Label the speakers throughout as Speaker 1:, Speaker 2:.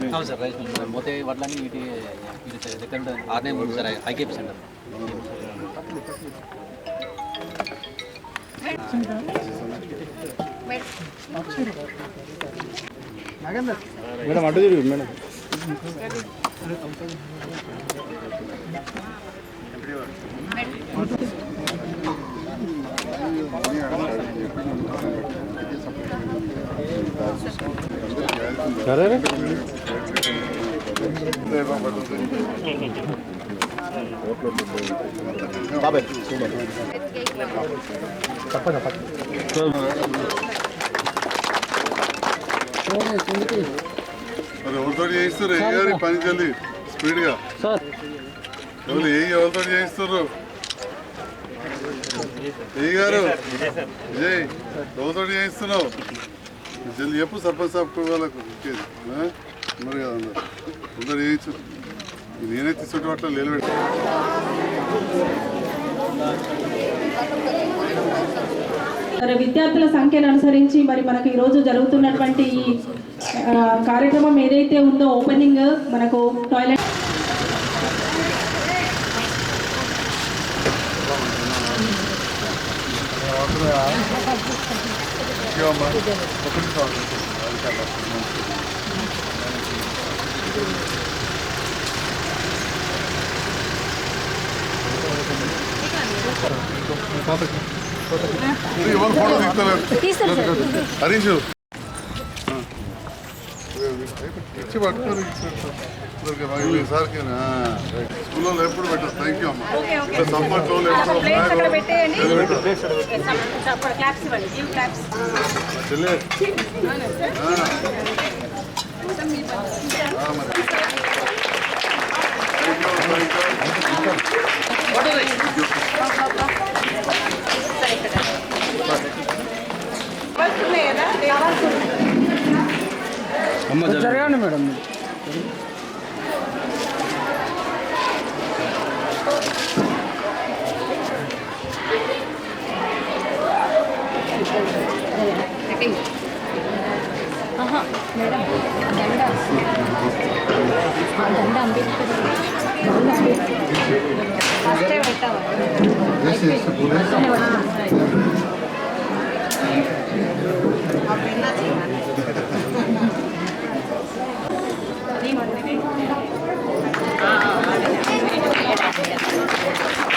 Speaker 1: Much
Speaker 2: అవును sir rice mill sir మోతే వడ్లన్నీ ఇటు ఇటు సార్ దగ్గర ఉంటుంది ఆర్నే ఉంది సార్ ఐకేపీ సెంటర్
Speaker 3: మేడం అడ్డు తిరిగి మేడం సరే బాబాయ్. చెప్పండి
Speaker 1: మరి ఎవరితో చేయిస్తారు? ఏ గారి పని జల్లి స్పీడ్గా.
Speaker 3: సార్.
Speaker 1: ఎవరు ఏ ఎవరితో చేయిస్తారు? ఏ గారు? విజయ్ ఎవరితో చేయిస్తున్నావు జల్ది చెప్పు సర్పంచ్ సాబ్ వాళ్ళకు ఇచ్చేది. ఉన్నారు కదా అందరు. అందరు చేయించు నేనే తీసుకుంటే అట్లా నిలబెట్టి
Speaker 4: మరి విద్యార్థుల సంఖ్యను అనుసరించి మరి మనకు ఈరోజు జరుగుతున్నటువంటి ఈ కార్యక్రమం ఏదైతే ఉందో ఓపెనింగ్ మనకు
Speaker 1: toilet ya. Bir şey olmaz. Dokuz kaldı. Harika bak. ಇವನ್ ಫೋಟೋ ಸಿಗ್ತಾರೆ ಹರೀಶು స్కూల్లో ఎప్పుడు పెట్టారు. థ్యాంక్ యూ అమ్మా. ఇట్లా సమ్మట్లో ఎప్పుడు
Speaker 5: ప్లేట్స్ అక్కడ ఫస్టే పెట్టాము
Speaker 1: Yes, yes, yes. Madam Thank you.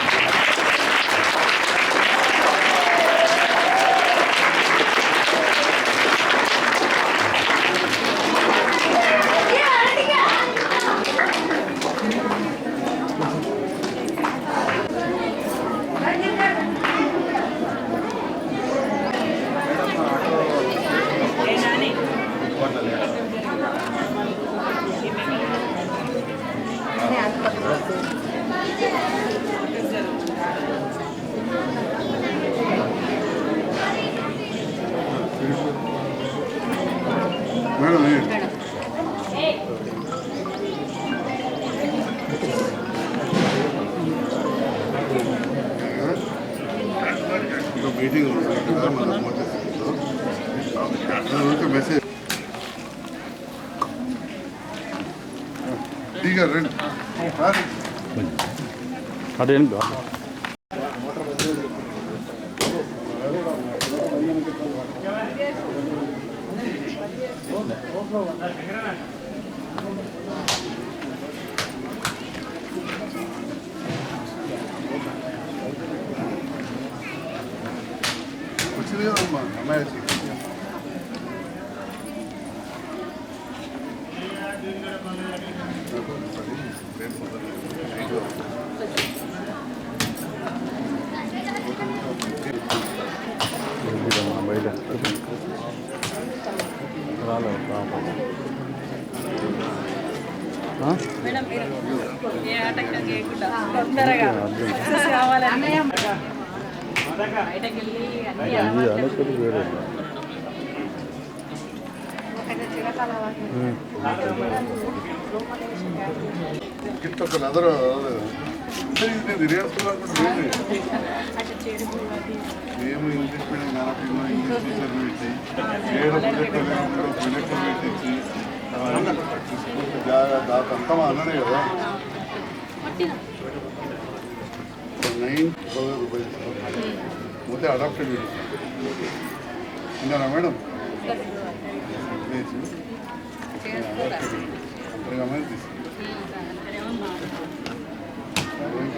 Speaker 1: Meeting ఉంది కదా మన మోటార్ మెసేజ్ టీగా రండి రాండి.
Speaker 3: అదేం
Speaker 1: వచ్చింది
Speaker 3: బయట
Speaker 1: గిఫ్ట్ ఒక సరే ఇది నేను నేర్చుకోవాలనుకుంటున్నాను మేము ఇంగ్లీష్ మీడియం కాబట్టి ఇంగ్లీష్ టీచర్లు పెట్టి ఏడు ప్రొజెక్టులు ప్రొజెక్టులు పెట్టించి దాంతా మా అన్ననే కదా. నైన్ థౌసండ్ రూపీస్ మొత్తం అడాప్టెడ్ విన్నారా మేడం? అంతగా తీసుకు ఇంకా వాడేసే ఉంది
Speaker 5: ఈసారి మీకు సాధ్యం చేయండి
Speaker 1: అదే అదే డెవలప్
Speaker 5: టీచర్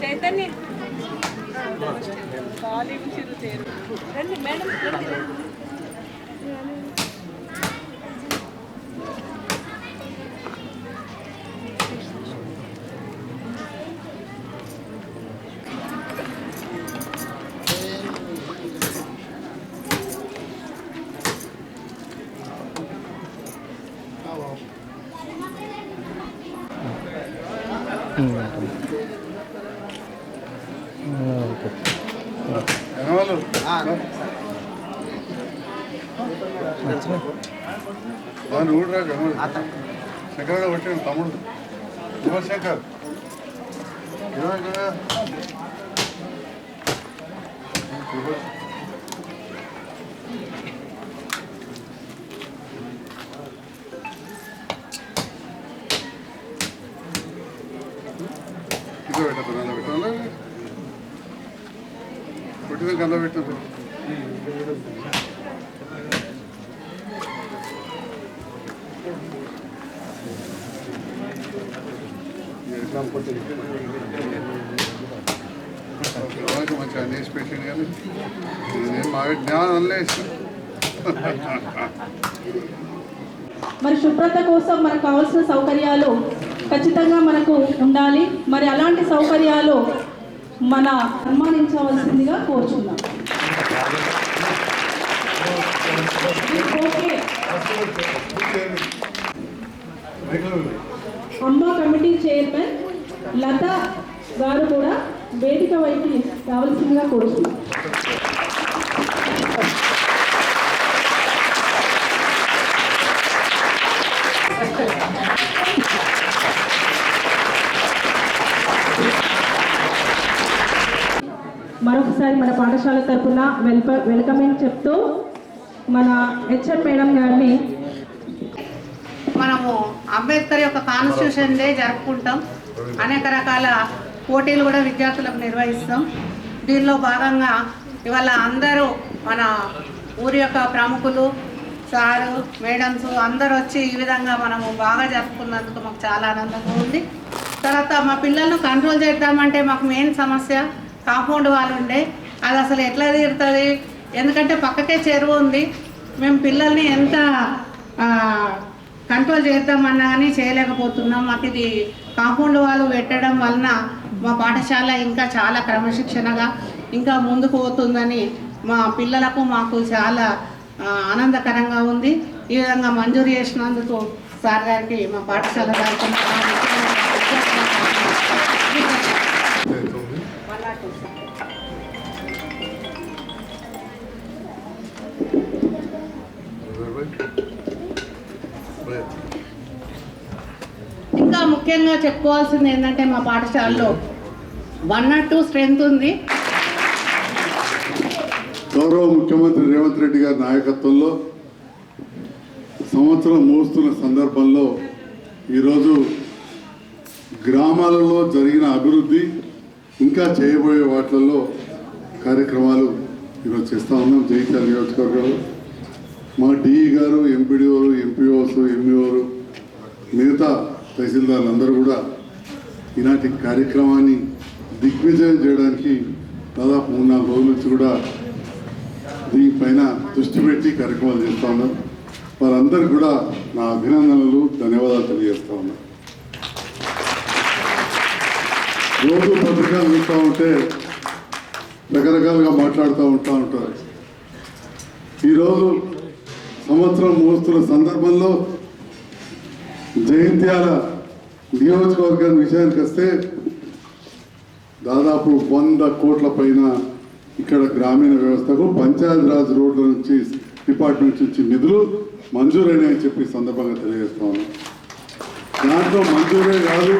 Speaker 5: చైతన్య రండి మేడం రండి.
Speaker 1: ఊడరా శంకర్ గారు తమ్ముడు శంకర్ ఇరవై కదా ఇదో పెట్టదు నల్ల పెట్టాలి పెట్టిన కళ్ళ పెట్టదు మంచిగా అనేసి కానీ నేను మా జ్ఞానం అనలేసి
Speaker 4: మరి శుభ్రత కోసం మనకు కావాల్సిన సౌకర్యాలు ఖచ్చితంగా మనకు ఉండాలి. మరి అలాంటి సౌకర్యాలు మన సన్మానించవలసిందిగా కోరుచున్నాం. అమ్మ కమిటీ చైర్మన్ లత గారు కూడా వేదిక వైపు రావాల్సిందిగా కోరుతున్నారు మరొకసారి మన పాఠశాల తరఫున వెల్క వెల్కమింగ్ చెప్తూ మన హెచ్ఎం మేడం గారిని
Speaker 6: మనము అంబేద్కర్ యొక్క కాన్స్టిట్యూషన్ డే జరుపుకుంటాం. అనేక రకాల పోటీలు కూడా విద్యార్థులకు నిర్వహిస్తాం. దీనిలో భాగంగా ఇవాళ అందరూ మన ఊరి యొక్క ప్రముఖులు సారు మేడమ్స్ అందరూ వచ్చి ఈ విధంగా మనము బాగా జరుపుకున్నందుకు మాకు చాలా ఆనందంగా ఉంది. తర్వాత మా పిల్లలను కంట్రోల్ చేద్దామంటే మాకు మెయిన్ సమస్య కాంపౌండ్ వాళ్ళు ఉండే. అది అసలు ఎట్లా తీరుతుంది? ఎందుకంటే పక్కకే చెరువు ఉంది. మేము పిల్లల్ని ఎంత కంట్రోల్ చేద్దామన్నా కానీ చేయలేకపోతున్నాం. మాకు ఇది కాంపౌండ్ వాళ్ళు పెట్టడం వలన మా పాఠశాల ఇంకా చాలా క్రమశిక్షణగా ఇంకా ముందుకు పోతుందని మా పిల్లలకు మాకు చాలా ఆనందకరంగా ఉంది. ఈ విధంగా మంజూరు చేసినందుకు సార్ గారికి మా పాఠశాల తరఫున ఇంకా ముఖ్యంగా చెప్పుకోవాల్సింది ఏంటంటే మా పాఠశాలలో వన్ నాట్ టూ స్ట్రెంత్ ఉంది.
Speaker 1: గౌరవ ముఖ్యమంత్రి రేవంత్ రెడ్డి గారి నాయకత్వంలో సంవత్సరం మోస్తున్న సందర్భంలో ఈరోజు గ్రామాలలో జరిగిన అభివృద్ధి ఇంకా చేయబోయే వాటిల్లో కార్యక్రమాలు ఈరోజు చేస్తూ ఉన్నాం. జైత్యాల నియోజకవర్గంలో. మా డిఈ గారు ఎంపీడీఓలు ఎంపీఓస్ ఎంఈఓలు మిగతా తహసీల్దార్లు అందరూ కూడా ఇలాంటి కార్యక్రమాన్ని దిగ్విజయం చేయడానికి దాదాపు మూడు నాలుగు రోజుల నుంచి కూడా దీనిపైన దృష్టి పెట్టి కార్యక్రమాలు చేస్తూ ఉన్నారు. వారందరికీ కూడా నా అభినందనలు ధన్యవాదాలు తెలియజేస్తూ ఉన్నారు. రోజు పత్రికలు చూస్తూ ఉంటే రకరకాలుగా మాట్లాడుతూ ఉంటా ఉంటారు. ఈరోజు సంవత్సరం ముగుస్తున్న సందర్భంలో జయంత్యాల నియోజకవర్గం విషయానికి వస్తే దాదాపు వంద కోట్ల పైన ఇక్కడ గ్రామీణ వ్యవస్థకు పంచాయత్ రాజ్ రోడ్ల నుంచి డిపార్ట్మెంట్ నుంచి నిధులు మంజూరైనాయని చెప్పి సందర్భంగా తెలియజేస్తాను దాంట్లో మంజూరే కాదు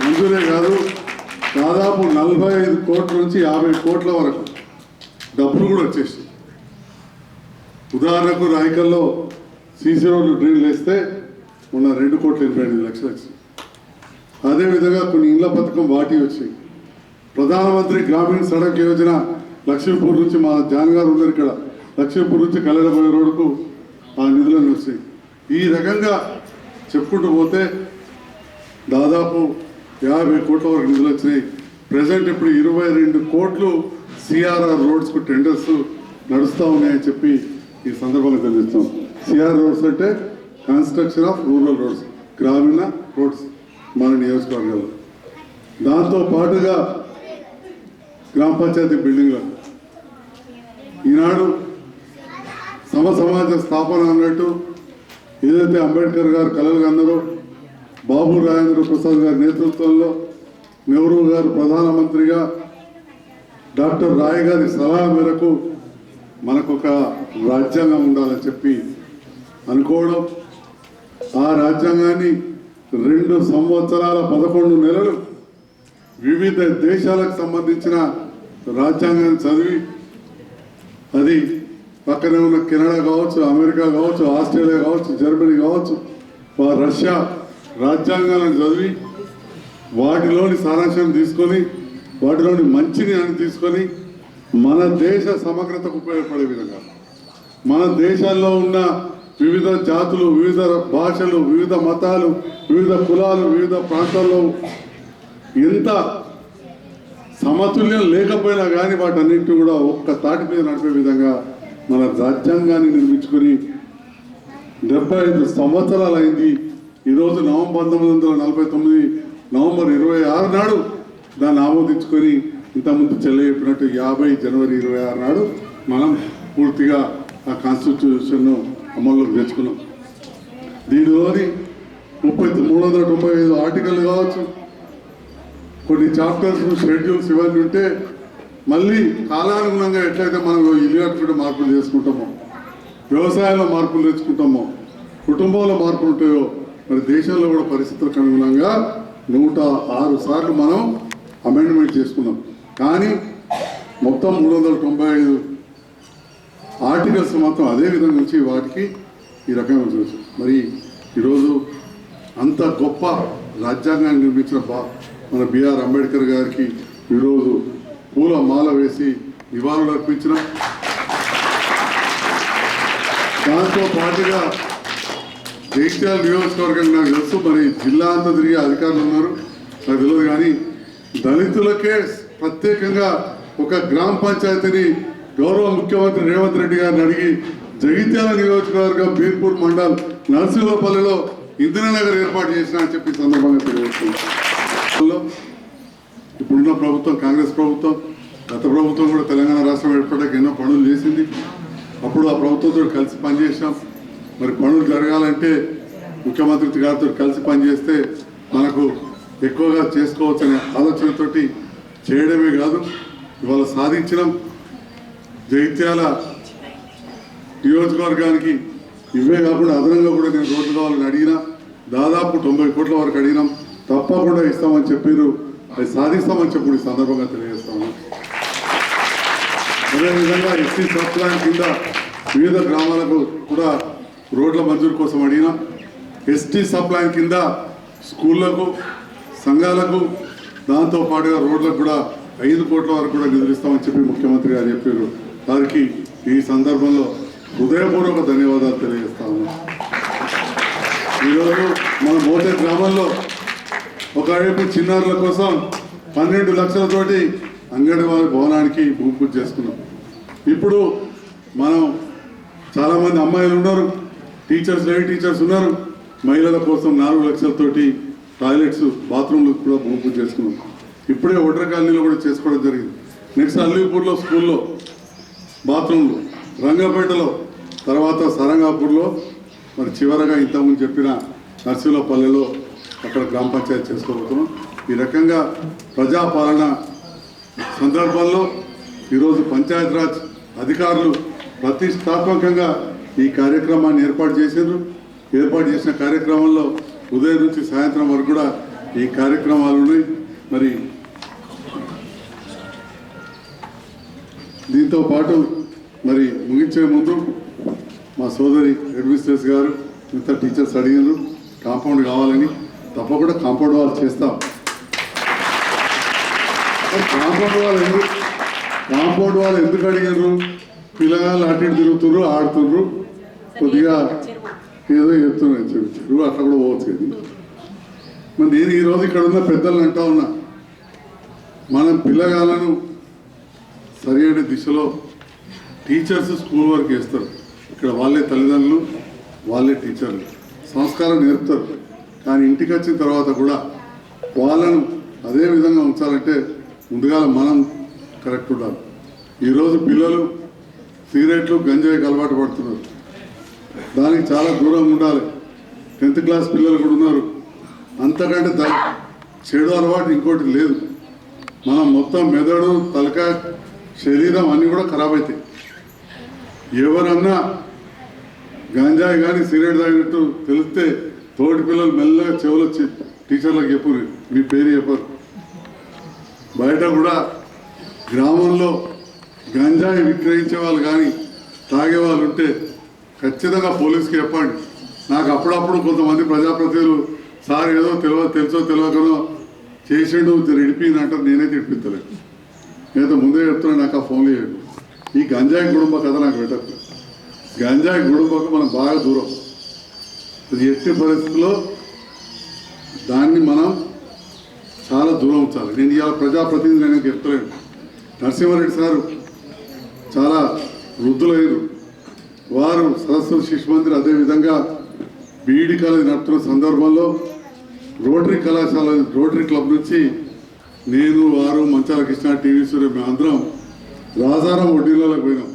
Speaker 1: మంజూరే కాదు దాదాపు నలభై ఐదు కోట్ల నుంచి యాభై కోట్ల వరకు డబ్బులు కూడా వచ్చేసి ఉదాహరణకు రాయకల్లో సీసీ రోడ్లు డ్రిల్ వేస్తే ఉన్న రెండు కోట్ల ఎనభై ఎనిమిది లక్షలు వచ్చింది అదేవిధంగా కొన్ని ఇళ్ళ పథకం వాటి వచ్చాయి. ప్రధానమంత్రి గ్రామీణ సడక్ యోజన లక్ష్మీపూర్ నుంచి మా జాన్ గారు ఉన్నారు ఇక్కడ. లక్ష్మీపూర్ నుంచి కల్లెడపోయే రోడ్డుకు ఆ నిధులను వచ్చాయి ఈ రకంగా చెప్పుకుంటూ పోతే దాదాపు యాభై కోట్ల వరకు నిధులు వచ్చినాయి. ప్రజెంట్ ఇప్పుడు ఇరవై రెండు కోట్లు సిఆర్ఆర్ రోడ్స్కు టెండర్స్ నడుస్తూ ఉన్నాయని చెప్పి ఈ సందర్భంగా తెలుస్తాం సిఆర్ రోడ్స్ అంటే కన్స్ట్రక్షన్ ఆఫ్ రూరల్ రోడ్స్ గ్రామీణ రోడ్స్ మన నియోజకవర్గాల్లో దాంతో పాటుగా గ్రామ పంచాయతీ బిల్డింగ్లు. ఈనాడు సమ సమాజ స్థాపన అన్నట్టు ఏదైతే అంబేద్కర్ గారు కలలు కన్నారో బాబు రాజేంద్ర ప్రసాద్ గారి నేతృత్వంలో నెహ్రూ గారు ప్రధానమంత్రిగా డాక్టర్ రాయ్ గారి సలహా మేరకు మనకు ఒక రాజ్యాంగం ఉండాలని చెప్పి అనుకోవడం ఆ రాజ్యాంగాన్ని రెండు సంవత్సరాల పదకొండు నెలలు వివిధ దేశాలకు సంబంధించిన రాజ్యాంగాన్ని చదివి అది పక్కనే ఉన్న కెనడా కావచ్చు అమెరికా కావచ్చు ఆస్ట్రేలియా కావచ్చు జర్మనీ కావచ్చు రష్యా రాజ్యాంగాలను చదివి వాటిలోని సారాంశాన్ని తీసుకొని వాటిలోని మంచిని అని తీసుకొని మన దేశ సమగ్రతకు ఉపయోగపడే విధంగా మన దేశంలో ఉన్న వివిధ జాతులు వివిధ భాషలు వివిధ మతాలు వివిధ కులాలు వివిధ ప్రాంతాల్లో ఎంత సమతుల్యం లేకపోయినా కానీ వాటన్నింటినీ కూడా ఒక్క తాటి మీద నడిపే విధంగా మన రాజ్యాంగాన్ని నిర్మించుకొని డెబ్బై ఐదు సంవత్సరాలు అయింది ఈరోజు నవంబర్ పంతొమ్మిది వందల నలభై తొమ్మిది నవంబర్ ఇరవై ఆరు నాడు దాన్ని ఆమోదించుకొని ఇంతకుముందు చెల్ల చెప్పినట్టు యాభై జనవరి ఇరవై ఆరు నాడు మనం పూర్తిగా ఆ కాన్స్టిట్యూషన్ను అమల్లోకి తెచ్చుకున్నాం. దీనిలోని ముప్పై మూడు వందల తొంభై ఐదు ఆర్టికల్ కావచ్చు కొన్ని చాప్టర్స్ షెడ్యూల్స్ ఇవన్నీ ఉంటే మళ్ళీ కాలానుగుణంగా ఎట్లయితే మనం ఇల్లు మార్పులు చేసుకుంటామో వ్యవసాయంలో మార్పులు తెచ్చుకుంటామో కుటుంబంలో మార్పులు ఉంటాయో మరి దేశంలో కూడా పరిస్థితులకు అనుగుణంగా నూట ఆరు సార్లు మనం అమెండ్మెంట్ చేసుకున్నాం. కానీ మొత్తం మూడు వందల తొంభై ఐదు ఆర్టికల్స్ మాత్రం అదే విధంగా నుంచి వాటికి ఈ రకంగా చూసి మరి ఈరోజు అంత గొప్ప రాజ్యాంగాన్ని నిర్మించిన బా మన బిఆర్ అంబేద్కర్ గారికి ఈరోజు పూల మాల వేసి నివాళులు అర్పించిన. దాంతో పాటుగా జగిత్యాల నియోజకవర్గం నాకు తెలుసు మరి జిల్లా అంతా తిరిగే అధికారులు ఉన్నారు. నాకు తెలియదు కానీ దళితులకే ప్రత్యేకంగా ఒక గ్రామ పంచాయతీని గౌరవ ముఖ్యమంత్రి రేవంత్ రెడ్డి గారిని అడిగి జగిత్యాల నియోజకవర్గం బీర్పూర్ మండల్ నరసింహపల్లిలో ఇందిరానగర్ ఏర్పాటు చేసిన అని చెప్పి సందర్భంగా తెలియజేస్తున్నాం ఇప్పుడున్న ప్రభుత్వం కాంగ్రెస్ ప్రభుత్వం గత ప్రభుత్వం కూడా తెలంగాణ రాష్ట్రం ఏర్పడక ఎన్నో పనులు చేసింది. అప్పుడు ఆ ప్రభుత్వంతో కలిసి పనిచేసాం మరి పనులు జరగాలంటే ముఖ్యమంత్రి గారితో కలిసి పనిచేస్తే మనకు ఎక్కువగా చేసుకోవచ్చనే ఆలోచనతోటి చేయడమే కాదు ఇవాళ సాధించడం జైత్యాల నియోజకవర్గానికి ఇవే కాకుండా అదనంగా కూడా నేను రోడ్లు కావాలని అడిగినా దాదాపు తొంభై కోట్ల వరకు అడిగినాం. తప్పకుండా ఇస్తామని చెప్పారు అది సాధిస్తామని చెప్పి ఈ సందర్భంగా తెలియజేస్తాము అదేవిధంగా ఎస్సీ సబ్ ప్లాన్ కింద వివిధ గ్రామాలకు కూడా రోడ్ల మంజూరు కోసం అడిగినాం. ఎస్టీ సబ్ ప్లాన్ కింద స్కూళ్ళకు సంఘాలకు దాంతో పాటుగా రోడ్లకు కూడా ఐదు కోట్ల వరకు కూడా నిధులిస్తామని చెప్పి ముఖ్యమంత్రి గారు చెప్పారు. వారికి ఈ సందర్భంలో హృదయపూర్వక ధన్యవాదాలు తెలియజేస్తా ఉన్నాను ఈరోజు మన మోతే గ్రామంలో ఒకవైపు చిన్నారుల కోసం పన్నెండు లక్షలతోటి అంగన్వాడీ భవనానికి భూమి పూజ చేసుకున్నాం. ఇప్పుడు మనం చాలామంది అమ్మాయిలు ఉన్నారు టీచర్స్ లేడీ టీచర్స్ ఉన్నారు. మహిళల కోసం నాలుగు లక్షలతోటి టాయిలెట్స్ బాత్రూమ్లు కూడా భూమి పూజ చేసుకున్నాం. ఇప్పుడే ఓటర్ కాలనీలో కూడా చేసుకోవడం జరిగింది. నెక్స్ట్ అల్లీపూర్లో స్కూల్లో బాత్రూమ్లు రంగపేటలో తర్వాత సరంగాపూర్లో మరి చివరగా ఇంతకుముందు చెప్పిన నర్సింహపల్లెలో అక్కడ గ్రామ పంచాయతీ చేసుకోబోతున్నాం. ఈ రకంగా ప్రజాపాలన సందర్భంలో ఈరోజు పంచాయతీరాజ్ అధికారులు ప్రతిష్టాత్మకంగా ఈ కార్యక్రమాన్ని ఏర్పాటు చేశారు ఏర్పాటు చేసిన కార్యక్రమంలో ఉదయం నుంచి సాయంత్రం వరకు కూడా ఈ కార్యక్రమాలు మరి దీంతో పాటు మరి ముగించే ముందు మా సోదరి అడ్మినిస్ట్రేస్ గారు మిగతా టీచర్స్ అడిగారు కాంపౌండ్ కావాలని తప్పకుండా కాంపౌండ్ వాళ్ళు చేస్తాం. కాంపౌండ్ వాళ్ళు ఎందుకు కాంపౌండ్ వాళ్ళు ఎందుకు అడిగారు పిల్లగాళ్ళు అటు ఇటు ఆడుతున్నారు కొద్దిగా ఏదో చెప్తున్నారు చెప్పి. చెరువు అట్లా కూడా పోవచ్చు కదా. మరి నేను ఈరోజు ఇక్కడ ఉన్న పెద్దలను అంటా ఉన్నా. మనం పిల్లగాళ్ళను సరైన దిశలో టీచర్స్ స్కూల్ వరకు వేస్తారు. ఇక్కడ వాళ్ళే తల్లిదండ్రులు వాళ్ళే టీచర్లు. సంస్కారం నేర్పుతారు. కానీ ఇంటికి వచ్చిన తర్వాత కూడా వాళ్ళను అదే విధంగా ఉంచాలంటే ముందుగా మనం కరెక్ట్ ఉండాలి. ఈరోజు పిల్లలు సిగరెట్లు గంజాయికి అలవాటు పడుతున్నారు. దానికి చాలా దూరం ఉండాలి. టెన్త్ క్లాస్ పిల్లలు కూడా ఉన్నారు. అంతకంటే చెడు అలవాటు ఇంకోటి లేదు. మనం మొత్తం మెదడు తలకాయ శరీరం అన్నీ కూడా ఖరాబ్ అవుతాయి ఎవరన్నా గంజాయి కానీ సిగరెట్ తాగినట్టు తెలిస్తే తోటి పిల్లలు మెల్లగా చెవులు వచ్చి టీచర్లకు చెప్పరు మీ పేరు చెప్పరు. బయట కూడా గ్రామంలో గంజాయి విక్రయించే వాళ్ళు కానీ తాగే వాళ్ళు ఉంటే ఖచ్చితంగా పోలీస్కి చెప్పండి. నాకు అప్పుడప్పుడు కొంతమంది ప్రజాప్రతినిధులు సార్ ఏదో తెలియ తెలుసో తెలియకనో చేసిండు ఇడిపింది అంటారు. నేనే తిడిపించలేదు నేనైతే ముందే చెప్తున్నాను నాకు ఆ ఫోన్లు చేయండి ఈ గంజాయి కుటుంబ కథ నాకు పెట్టకు. గంజాయి కుటుంబకు మనం బాగా దూరం. అది ఎట్టి పరిస్థితుల్లో దాన్ని మనం చాలా దూరం ఉంచాలి. నేను ఇవాళ ప్రజాప్రతినిధి నేను చెప్తలేను. నరసింహారెడ్డి సారు చాలా వృద్ధులయ్యారు వారు సరస్వతి శిశు మందిర్ అదేవిధంగా బీఈడి కాలేజ్ నడుపుతున్న సందర్భంలో రోటరీ కళాశాల రోటరీ క్లబ్ నుంచి నేను వారు మంచాల కృష్ణ టీవీ సూర్య మేమందరం రాజారాం వడ్డీలలోకి పోయినాం.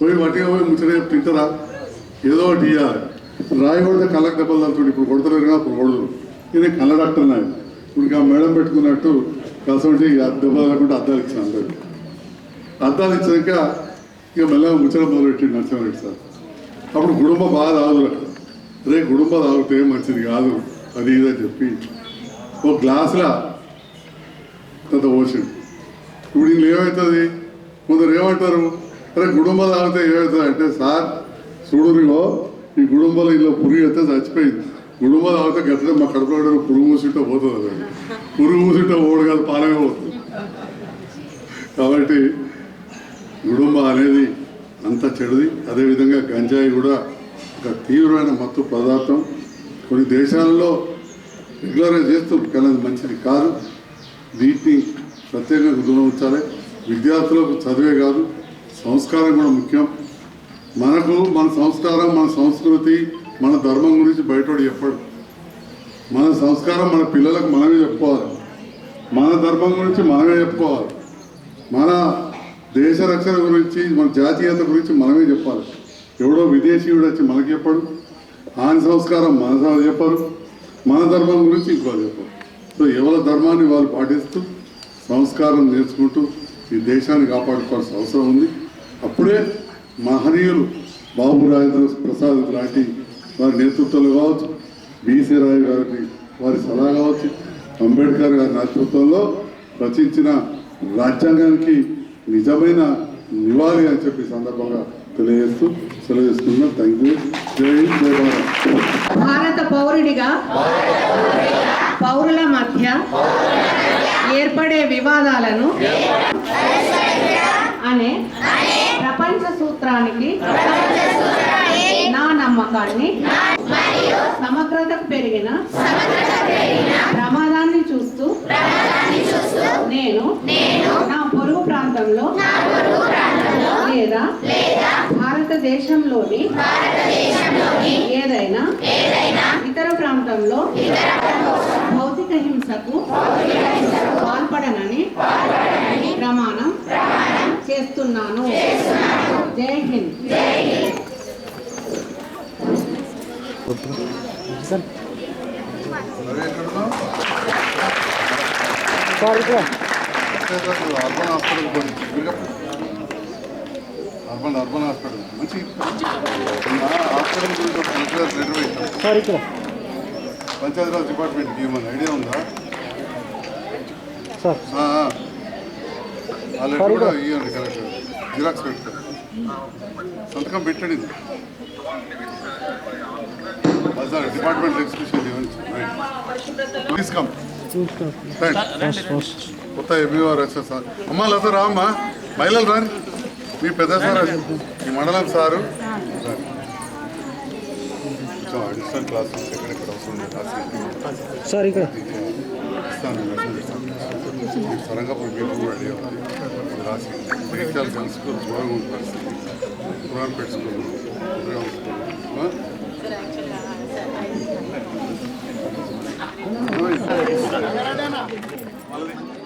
Speaker 1: పోయి వడ్డీగా పోయి ముచ్చట తింటారా? ఏదో ఒకటి ఇవ్వాలి రాయకూడదు కళ్ళకు దెబ్బలు తలుతుండే ఇప్పుడు కొడతలేరు కదా అప్పుడు కొడదు. నేను కళ్ళ డాక్టర్ నాయన ఇప్పుడు ఆ మేడం పెట్టుకున్నట్టు కసంటి దెబ్బలు లేకుండా అద్దాలు ఇచ్చాను అందరికి. అద్దాలు ఇచ్చాక ఇక మెల్లగా ముచ్చట మొదలుపెట్టింది నరసింహారెడ్డి సార్. అప్పుడు గుడుంబ బాగా ఆదురా రే గుడుంబ తాగితే మంచిది కాదు. అది ఇది అని చెప్పి ఓ గ్లాసులా అంత పోసిండు. ఇప్పుడు ఇందులో ఏమవుతుంది కొందరు ఏమంటారు? అరే గుడుంబ తాగితే ఏమవుతుంది అంటే సార్ చూడురిగో ఈ గుడుంబలో ఇలా పురుగు అయితే చచ్చిపోయింది. గుడుంబ తాగితే గట్టిగా మా కడుపులో పురుగు మూసింటే పోతుంది అది. పురుగు మూసింటే ఓడు కాదు పాలమే పోతుంది. కాబట్టి గుడుంబ అనేది అంత చెడుది. అదేవిధంగా గంజాయి కూడా ఒక తీవ్రమైన మత్తు పదార్థం. కొన్ని దేశాలలో రెగ్యులరైజ్ చేస్తూ కానీ మంచిది కాదు. వీటిని ప్రత్యేకంగా దూరం ఉంచాలి. విద్యార్థులకు చదివే కాదు. సంస్కారం కూడా ముఖ్యం. మనకు మన సంస్కారం మన సంస్కృతి మన ధర్మం గురించి బయటోడు చెప్పడు. మన సంస్కారం మన పిల్లలకు మనమే చెప్పుకోవాలి. మన ధర్మం గురించి మనమే చెప్పుకోవాలి. మన దేశ రక్షణ గురించి మన జాతీయత గురించి మనమే చెప్పాలి. ఎవడో విదేశీయుడు వచ్చి మనకి చెప్పడు. ఆయన సంస్కారం మన చెప్పారు చెప్పరు. మన ధర్మం గురించి ఇంకో చెప్పరు. సో ఎవరి ధర్మాన్ని వాళ్ళు పాటిస్తూ సంస్కారం నేర్చుకుంటూ ఈ దేశాన్ని కాపాడుకోవాల్సిన అవసరం ఉంది. అప్పుడే మహనీయులు బాబు రాజేంద్ర ప్రసాద్ లాంటి వారి నేతృత్వంలో కావచ్చు బీసీ రాయ్ గారి వారి సలహా కావచ్చు అంబేద్కర్ గారి నేతృత్వంలో రచించిన రాజ్యాంగానికి నిజమైన నివాళి అని చెప్పి సందర్భంగా తెలియజేస్తూ సెలవు థ్యాంక్ యూ జై జై భారత
Speaker 6: పౌరుడిగా పౌరుల మధ్య ఏర్పడే వివాదాలను అనే ప్రపంచ సూత్రానికి నా నమ్మకాన్ని సమగ్రతకు పెరిగిన ప్రమాదాన్ని చూస్తూ నేను నా పొరుగు ప్రాంతంలో లేదా భారతదేశంలోని ఏదైనా ఇతర ప్రాంతంలో భౌతిక హింసకు పాల్పడనని ప్రమాణం చేస్తున్నాను. జై హింద్.
Speaker 1: ఎక్కడున్నావు
Speaker 3: సార్ ఇక్కడ.
Speaker 1: Urban hospital urban urban hospital మంచి హాస్పిటల్ గురించి ఇస్తాం
Speaker 3: సార్ ఇక్కడ.
Speaker 1: పంచాయతీరాజ్ డిపార్ట్మెంట్కి ఏమన్నా ఐడియా ఉందా
Speaker 3: సార్
Speaker 1: ఆ, లెటర్ కూడా ఇవ్వండి కలెక్టర్ జిరాక్స్ పెడతారు. సంతకం పెట్టండి సార్ డిపార్ట్మెంట్ ఎగ్జిక్యూషన్ ఇవ్వండి ప్లీజ్ కమ్ కొత్త ఎంఈఆర్ సార్. అమ్మ లత రామ్మా మహిళలు రాని మీ పెద్ద సార్. మీ మండలం సారు. అడిషనల్ క్లాసెస్ ఎక్కడెక్కడ
Speaker 3: సార్ ఇక్కడ.
Speaker 1: సరంగపురం పేపర్ కూడా రాసి మెడికల్ స్కూల్. దూరంగా Thank you.